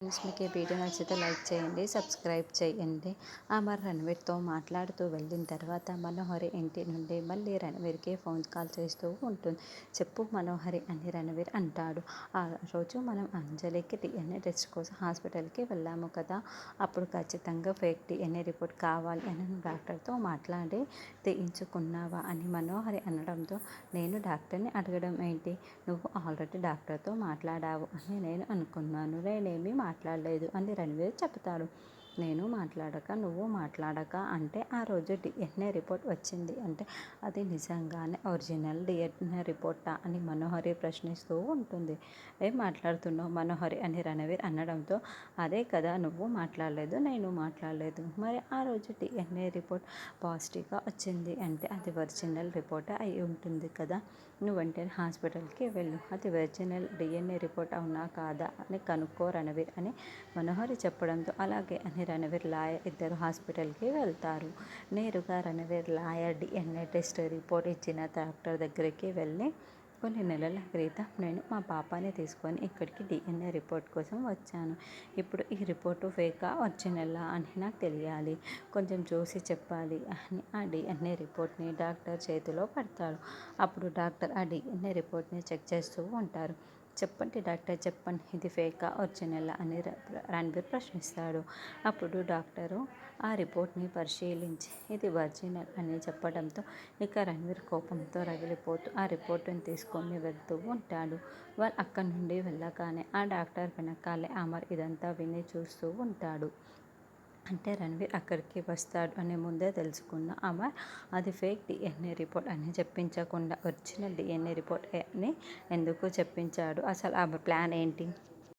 Friends మీకు ఈ video నచ్చితే లైక్ చేయండి సబ్స్క్రైబ్ చేయండి. అమర్ రణవీర్తో మాట్లాడుతూ వెళ్ళిన తర్వాత మనోహరి ఇంటి నుండి మళ్ళీ రణవీర్కి ఫోన్ కాల్ చేస్తూ ఉంటుంది. చెప్పు మనోహరి అని రణవీర్ అంటాడు. ఆ రోజు మనం అంజలికి డిఎన్ఏ టెస్ట్ కోసం హాస్పిటల్కి వెళ్ళాము కదా. అప్పుడు ఖచ్చితంగా ఫేక్ డిఎన్ఏ రిపోర్ట్ కావాలి అని డాక్టర్తో మాట్లాడి తీయించుకున్నావా అని మనోహరి అనడంతో నేను డాక్టర్ని అడగడం ఏంటి? నువ్వు ఆల్రెడీ డాక్టర్తో మాట్లాడావు అని నేను అనుకున్నాను. నేనేమి మాట్లాడలేదు అని రణవీర్ చెప్తాడు నేను మాట్లాడక నువ్వు మాట్లాడక అంటే ఆ రోజు డిఎన్ఏ రిపోర్ట్ వచ్చింది. అంటే అది నిజంగానే ఒరిజినల్ డిఎన్ఏ రిపోర్టా అని మనోహరి ప్రశ్నిస్తూ ఉంటుంది. ఏం మాట్లాడుతున్నావు మనోహరి? అని రణవీర్ అనడంతో అదే కదా నువ్వు మాట్లాడలేదు నేను మాట్లాడలేదు. మరి ఆ రోజు డిఎన్ఏ రిపోర్ట్ పాజిటివ్గా వచ్చింది అంటే అది ఒరిజినల్ రిపోర్ట్ అయి ఉంటుంది కదా. నువ్వు వెంటనే హాస్పిటల్కి వెళ్ళు. అది ఒరిజినల్ డిఎన్ఏ రిపోర్ట్ అవునా కాదా అని కనుక్కో రణవీర్ అని మనోహరి చెప్పడంతో అలాగే అని రణవీర్ లాయర్ ఇద్దరు హాస్పిటల్కి వెళ్తారు. నేరుగా Ranveer lawyer DNA test report ఇచ్చిన డాక్టర్ దగ్గరికి వెళ్ళి కొన్ని నెలల క్రితం నేను మా పాపాని తీసుకొని ఇక్కడికి డిఎన్ఏ రిపోర్ట్ కోసం వచ్చాను. ఇప్పుడు ఈ రిపోర్టు ఫేకా ఒరిజినల్లా అని నాకు తెలియాలి. కొంచెం చూసి చెప్పాలి అని ఆ డిఎన్ఏ రిపోర్ట్ని డాక్టర్ చేతిలో పడతాడు. అప్పుడు డాక్టర్ ఆ డిఎన్ఏ రిపోర్ట్ని చెక్ చేస్తూ ఉంటారు. చెప్పండి డాక్టర్ చెప్పండి ఇది ఫేకా ఒరిజినల్ అని రణబీర్ ప్రశ్నిస్తాడు. అప్పుడు డాక్టరు ఆ రిపోర్ట్ని పరిశీలించి ఇది ఒరిజినల్ అని చెప్పడంతో ఇక రణ్వీర్ కోపంతో రగిలిపోతూ ఆ రిపోర్టును తీసుకొని వెళ్తూ ఉంటాడు. వాళ్ళు అక్కడి నుండి వెళ్ళగానే ఆ డాక్టర్ వెనకాలే అమర్ ఇదంతా విని చూస్తూ ఉంటాడు. అంటే రణవీర్ అక్కడికి వస్తాడు అని ముందే తెలుసుకున్న అమర్ అది ఫేక్ డిఎన్ఏ రిపోర్ట్ అని చెప్పించకుండా ఒరిజినల్ డిఎన్ఏ రిపోర్ట్ అని ఎందుకు చెప్పించాడు? అసలు ఆ ప్లాన్ ఏంటి?